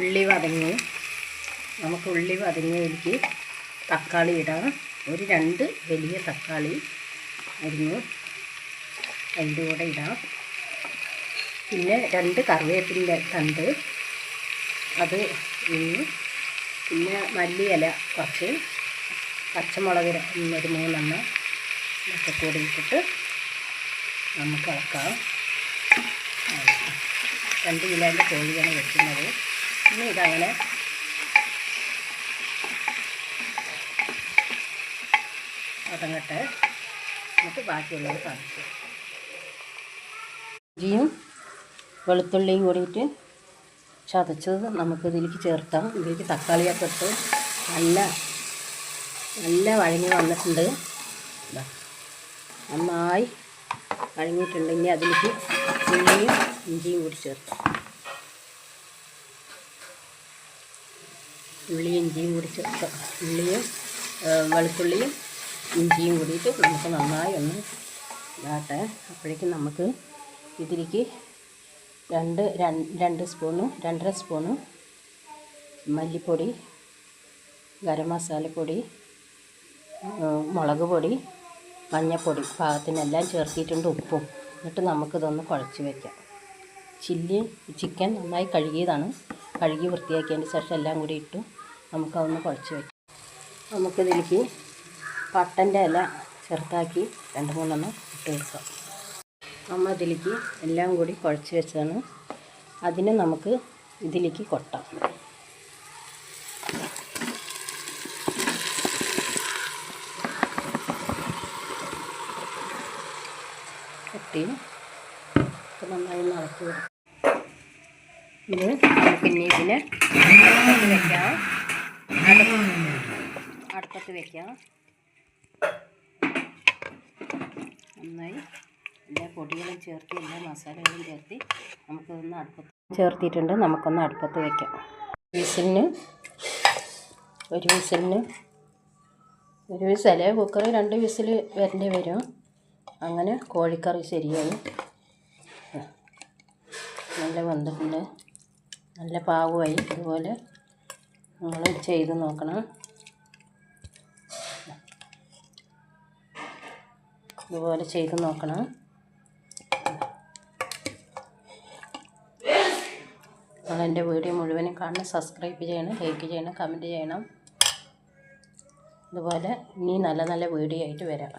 ഉള്ളി വതങ്ങി. നമുക്ക് ഉള്ളി വതങ്ങിയതിലേക്ക് തക്കാളി ഇടാം. ഒരു രണ്ട് വലിയ തക്കാളി അരിഞ്ഞ് അതിന്റെ കൂടെ ഇടാം. പിന്നെ രണ്ട് കറിവേപ്പിന്റെ തണ്ട്. അത് ഇന്ന് പിന്നെ മല്ലിയില കുറച്ച് പച്ചമുളക് ഒരു മൂന്നെണ്ണം ഒക്കെ കൂടി ഇട്ടിട്ട് നമുക്ക് ഇളക്കാം. രണ്ട് കിലോന്റെ കോഴിയാണ് വെക്കുന്നത്. ഇനി ഇതങ്ങനെ. അതങ്ങട്ട് എന്നിട്ട് ബാക്കിയുള്ളത് കാണിച്ചു ഇഞ്ചിയും വെളുത്തുള്ളിയും കൂടിയിട്ട് ചതച്ചത് നമുക്ക് ഇതിലേക്ക് ചേർത്താം ഇതിലേക്ക് തക്കാളിയൊക്കെ ഇട്ട് നല്ല നല്ല വഴങ്ങി വന്നിട്ടുണ്ട്. നന്നായി വഴങ്ങിയിട്ടുണ്ട്. ഇനി അതിലേക്ക് ഉള്ളിയും ഇഞ്ചിയും കൂടി ചേർക്കാം. ഉള്ളിയും ഇഞ്ചിയും കൂടി ചേർത്ത് ഉള്ളിയും വെളുത്തുള്ളിയും ഇഞ്ചിയും കൂടിയിട്ട് നമുക്ക് നന്നായി ഒന്ന് ഇതാട്ടെ അപ്പോഴേക്കും നമുക്ക് ഇതിലേക്ക് രണ്ട് രണ്ട് സ്പൂണ് രണ്ടര സ്പൂണ് മല്ലിപ്പൊടി ഗരം മസാലപ്പൊടി മുളക് പൊടി മഞ്ഞൾപ്പൊടി പാകത്തിനെല്ലാം ചേർത്തിട്ടുണ്ട് ഉപ്പും. എന്നിട്ട് നമുക്കിതൊന്ന് കുഴച്ച് വയ്ക്കാം ചില്ലി ചിക്കൻ നന്നായി കഴുകിയതാണ്. കഴുകി വൃത്തിയാക്കിയതിന് ശേഷം എല്ലാം കൂടി ഇട്ടു. നമുക്കതൊന്ന് കുഴച്ച് വയ്ക്കാം നമുക്കിതിലേക്ക് പട്ടന്റെ ഇല ചെറുതാക്കി രണ്ട് മൂന്നെണ്ണം ഇട്ട് കൊടുക്കാം. നമ്മൾ ഇതിലേക്ക് എല്ലാം കൂടി കുഴച്ച് വെച്ചതാണ്. അതിനെ നമുക്ക് ഇതിലേക്ക് കൊട്ടാം. കൊട്ടി. നന്നായി നടക്കുക ഇത് ഇനി ഇതിനെ വെക്കാം. അടുപ്പത്ത് വെക്കാം. നന്നായി. എല്ലാ പൊടികളും ചേർത്ത് എല്ലാ മസാലകളും ചേർത്ത് നമുക്കൊന്ന് അടുപ്പത്ത് ചേർത്തിട്ടുണ്ട്. നമുക്കൊന്ന് അടുപ്പത്ത് വെക്കാം. വിസിലിന് ഒരു വിസിലിന് ഒരു വിസല കുക്കർ രണ്ട് വിസിൽ വരേണ്ടി വരും. അങ്ങനെ കോഴിക്കറി ശരിയായി. നല്ല വന്നിട്ടുണ്ട് നല്ല പാകമായി. ഇതുപോലെ നിങ്ങൾ ചെയ്ത് നോക്കണം. ഇതുപോലെ ചെയ്ത് നോക്കണം. നിങ്ങളെന്റെ വീഡിയോ മുഴുവനും കാണണം സബ്സ്ക്രൈബ് ചെയ്യണം ലൈക്ക് ചെയ്യണം കമന്റ് ചെയ്യണം. ഇതുപോലെ ഇനി നല്ല നല്ല വീഡിയോ ആയിട്ട് വരാം.